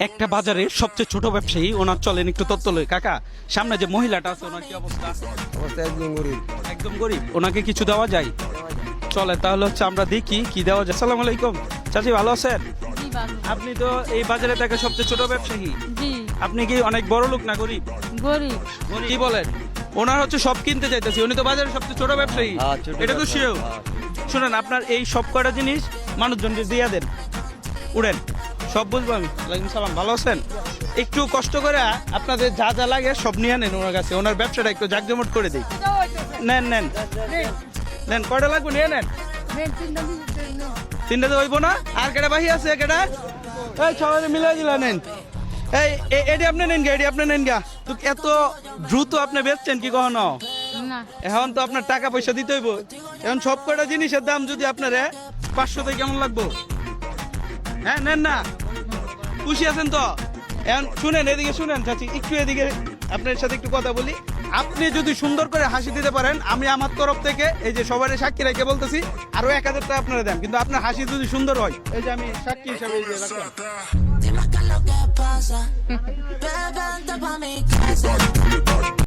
একটা বাজারের সবচেয়ে ছোট ব্যবসায়ী ওনার চলেন একটু তত্ত্ব লই। কাকা সামনে যে মহিলাটা আছে ওনার কি অবস্থা? অবস্থা একদম গরিব। একদম গরিব। ওনাকে কিছু দেওয়া যায়? চলে তাহলে হচ্ছে আমরা দেখি কি দেওয়া যায়। আসসালামু আলাইকুম। চাচি ভালো আছেন? আপনি তো এই বাজারে দেখা সবচেয়ে ছোট ব্যবসায়ী। জি। আপনি কি অনেক বড় লোক না গরিব? গরিব। কি বলেন? ওনার হচ্ছে সব কিনতে চাইতেছি উনি তো বাজারে সবচেয়ে ছোট ব্যবসায়ী। হ্যাঁ, এটা তো শিও হ্যাঁ। শুনেন আপনার এই সব কয়টা জিনিস মানুষজনকে দিয়ে দেন। উড়েন। সব বুঝব আমি। ওয়ালাইকুম সালাম ভালো আছেন? একটু কষ্ট করে আপনাদের যা যা লাগে সব নিয়ে নেন ওনার কাছে। ওনার ব্যবসাটা একটু জাকজমট করে দিই। নেন নেন। নেন কয়টা লাগবে নিয়ে নেন। তিনটা তো হইব না। আর কেটা বাহি আছে কেটা এই সবাই মিলে দিলা নেন। এই এটি আপনি নেন গা এটি আপনি নেন গা। তো এত দ্রুত আপনি বেচছেন কি কখনো? না। এখন তো আপনার টাকা পয়সা দিতে হইব। এখন সব কয়টা জিনিসের দাম যদি আপনার পাঁচশো থেকে কেমন লাগবো? হ্যাঁ নেন না। খুশি আছেন তো? এখন শুনেন, এদিকে শুনেন, চাচি, একটু এদিকে আপনার সাথে একটু কথা বলি। আপনি যদি সুন্দর করে হাসি দিতে পারেন, আমি আমার তরফ থেকে এই যে সবার সাক্ষী রেখে বলতেছি, আরও এক হাজার টাকা আপনারা দেন। কিন্তু আপনার হাসি যদি সুন্দর হয়, এই যে আমি সাক্ষী হিসাবে রাখলাম।